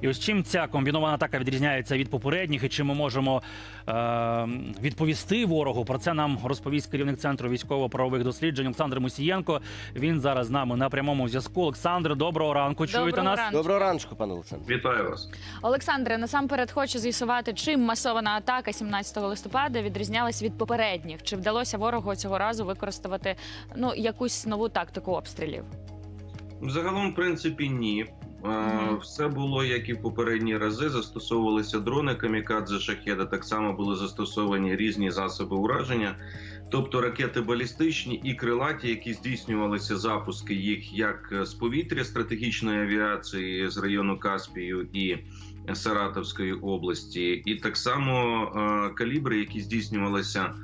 І ось чим ця комбінована атака відрізняється від попередніх, і чим ми можемо е, відповісти ворогу. Про це нам розповість керівник центру військово-правових досліджень Олександр Мусієнко. Він зараз з нами на прямому зв'язку. Олександр, доброго ранку. Чуєте нас? ранку. Доброго ранку, пане Олександр. Вітаю вас. Олександре, насамперед хочу з'ясувати, чим масована атака 17 листопада відрізнялась від попередніх. Чи вдалося ворогу цього разу використати ну якусь нову тактику обстрілів? Загалом, в принципі, ні. Е. Все було як і в попередні рази. Застосовувалися дрони камікадзе шахеда. Так само були застосовані різні засоби ураження, тобто ракети балістичні і крилаті, які здійснювалися запуски їх як з повітря стратегічної авіації з району Каспію і Саратовської області, і так само е, калібри, які здійснювалися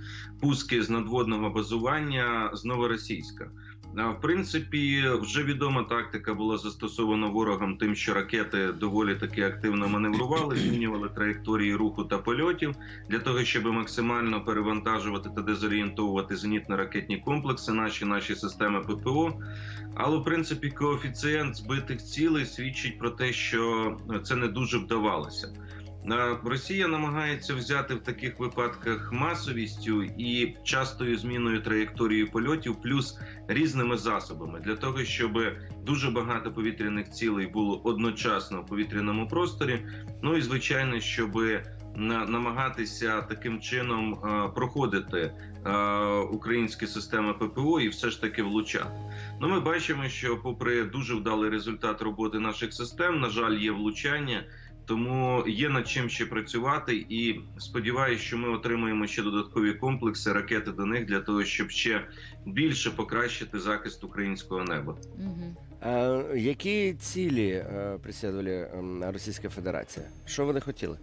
пуски з надводного базування з Новоросійська. В принципі, вже відома тактика була застосована ворогом, тим, що ракети доволі таки активно маневрували, змінювали траєкторії руху та польотів для того, щоб максимально перевантажувати та дезорієнтовувати зенітно-ракетні комплекси, наші наші системи ППО. Але в принципі, коефіцієнт збитих цілей свідчить про те, що це не дуже вдавалося. Е, Росія намагається взяти в таких випадках масовістю і частою зміною траєкторії польотів, плюс різними засобами для того, щоб дуже багато повітряних цілей було одночасно в повітряному просторі. Ну і звичайно, щоб намагатися таким чином е, проходити е, українські системи ППО і все ж таки влучати. Ну, ми бачимо, що, попри дуже вдалий результат роботи наших систем, на жаль, є влучання. Тому є над чим ще працювати, і сподіваюся, що ми отримаємо ще додаткові комплекси ракети до них для того, щоб ще більше покращити захист українського неба. Угу. А, які цілі е, ем, Російська Федерація? Що вони хотіли?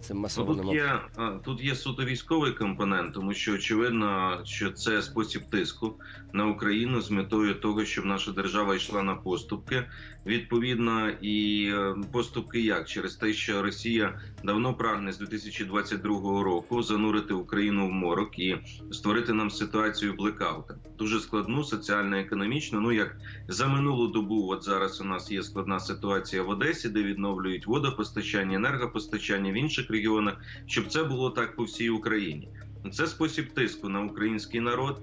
Цим Ну, масованим Тут є тут є суто військовий компонент, тому що очевидно, що це спосіб тиску на Україну з метою того, щоб наша держава йшла на поступки. Відповідно, і е, поступки як через те, що Росія давно прагне з 2022 року занурити Україну в морок і створити нам ситуацію блекаута. Дуже складну соціально-економічно. Ну як за минулу добу, от зараз у нас є складна ситуація в Одесі, де відновлюють водопостачання, енергопостачання в інших регіонах, щоб це було так по всій Україні. Це спосіб тиску на український народ,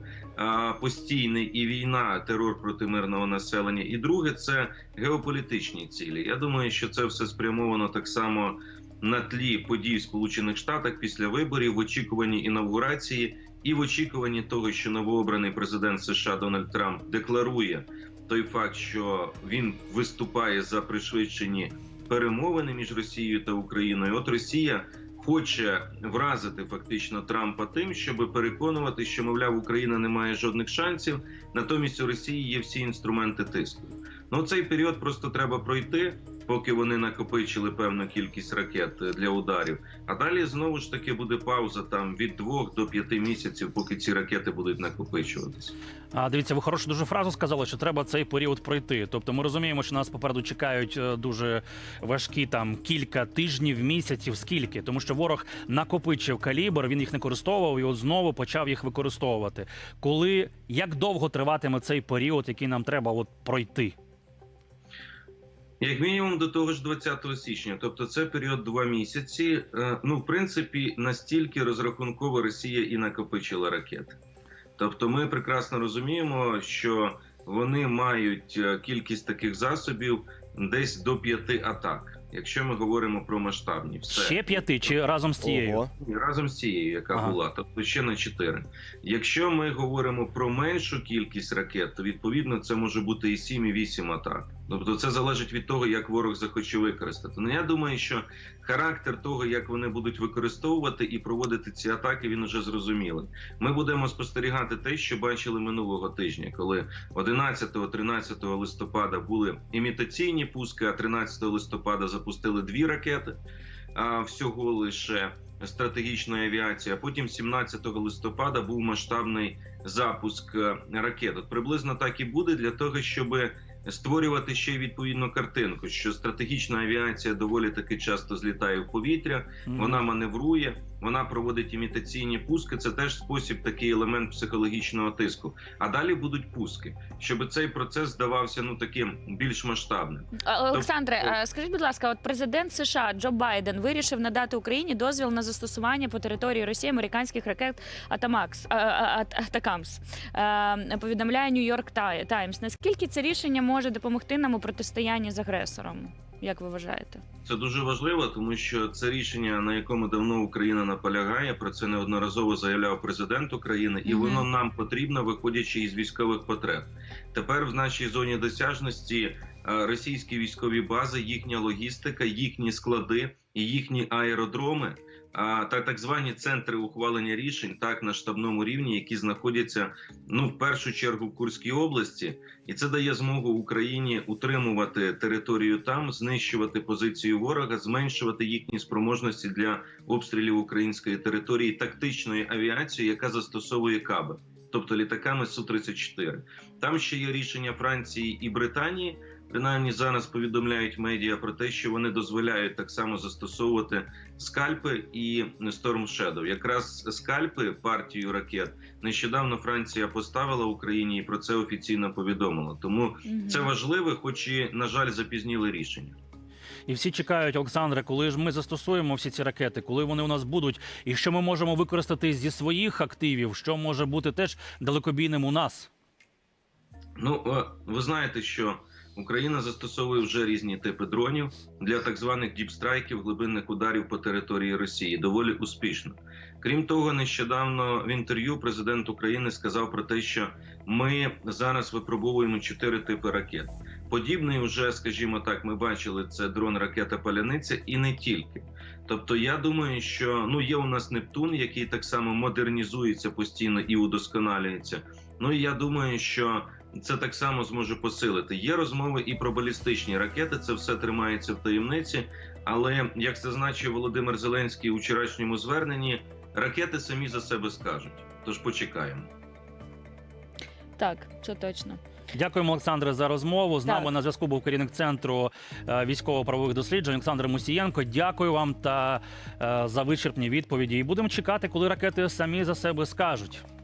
постійний і війна, терор проти мирного населення. І друге це геополітичні цілі. Я думаю, що це все спрямовано так само на тлі подій в Сполучених Штатах після виборів, в очікуванні інавгурації і в очікуванні того, що новообраний президент США Дональд Трамп декларує той факт, що він виступає за пришвидшені перемовини між Росією та Україною. От Росія хоче вразити фактично Трампа тим, щоб переконувати, що мовляв Україна не має жодних шансів. Натомість у Росії є всі інструменти тиску. Ну цей період просто треба пройти, поки вони накопичили певну кількість ракет для ударів. А далі знову ж таки буде пауза там від двох до п'яти місяців, поки ці ракети будуть накопичуватися. А дивіться, ви хорошу дуже фразу сказали, що треба цей період пройти. Тобто, ми розуміємо, що нас попереду чекають е, дуже важкі там кілька тижнів, місяців, скільки, тому що ворог накопичив калібр, він їх не користовував і от знову почав їх використовувати. Коли як довго триватиме цей період, який нам треба от пройти? Як мінімум до того ж 20 січня, тобто це період два місяці. Е, Ну, в принципі, настільки розрахунково Росія і накопичила ракети. Тобто, ми прекрасно розуміємо, що вони мають е, кількість таких засобів десь до п'яти атак. Якщо ми говоримо про масштабні, все Ще п'яти чи разом з тією? Ого. Разом з цією, яка Ага. була, тобто ще на 4. Якщо ми говоримо про меншу кількість ракет, то відповідно це може бути і 7, і 8 атак. Тобто це залежить від того, як ворог захоче використати. Ну я думаю, що характер того, як вони будуть використовувати і проводити ці атаки, він уже зрозумілий. Ми будемо спостерігати те, що бачили минулого тижня, коли 11-13 листопада були імітаційні пуски, а 13 листопада запустили дві ракети. А всього лише стратегічної авіації. А потім 17 листопада був масштабний запуск е, ракет. От приблизно так і буде для того, щоб створювати ще й відповідну картинку, що стратегічна авіація доволі таки часто злітає в повітря, вона маневрує, Вона проводить імітаційні пуски. Це теж спосіб, такий елемент психологічного тиску. А далі будуть пуски, щоб цей процес здавався ну таким більш масштабним. Олександре, Тобто- скажіть, будь ласка, от президент США Джо Байден вирішив надати Україні дозвіл на застосування по території Росії американських ракет Атамакс Атакамс. Е, Повідомляє Нью-Йорк Таймс. Наскільки це рішення може допомогти нам у протистоянні з агресором? Як ви вважаєте? Це дуже важливо, тому що це рішення, на якому давно Україна наполягає. Про це неодноразово заявляв президент України, і Мгм. воно нам потрібно, виходячи із військових потреб. Тепер в нашій зоні досяжності е, російські військові бази, їхня логістика, їхні склади і їхні аеродроми. А та так звані центри ухвалення рішень, так на штабному рівні, які знаходяться ну в першу чергу в Курській області, і це дає змогу Україні утримувати територію там, знищувати позицію ворога, зменшувати їхні спроможності для обстрілів української території тактичною авіацією, яка застосовує каби, тобто літаками су 34 Там ще є рішення Франції і Британії. Принаймні зараз повідомляють медіа про те, що вони дозволяють так само застосовувати скальпи і Storm Shadow. Якраз скальпи партію ракет нещодавно Франція поставила Україні і про це офіційно повідомила. Тому Мгм. це важливе, хоч і на жаль, запізніли рішення. І всі чекають, Олександре, коли ж ми застосуємо всі ці ракети, коли вони у нас будуть, і що ми можемо використати зі своїх активів, що може бути теж далекобійним у нас. Ну ви знаєте, що Україна застосовує вже різні типи дронів для так званих діпстрайків, глибинних ударів по території Росії доволі успішно. Крім того, нещодавно в інтерв'ю президент України сказав про те, що ми зараз випробовуємо чотири типи ракет. Подібний, вже, скажімо так, ми бачили це дрон ракета Паляниця і не тільки. Тобто, я думаю, що ну є у нас Нептун, який так само модернізується постійно і удосконалюється. Ну і я думаю, що це так само зможе посилити. Є розмови і про балістичні ракети. Це все тримається в таємниці. Але як зазначив Володимир Зеленський у вчорашньому зверненні, ракети самі за себе скажуть. Тож почекаємо. Так, це точно. Дякуємо, Олександре, за розмову. З Так. нами на зв'язку був керівник центру е, військово-правових досліджень Олександр Мусієнко. Дякую вам та е, за вичерпні відповіді. І будемо чекати, коли ракети самі за себе скажуть.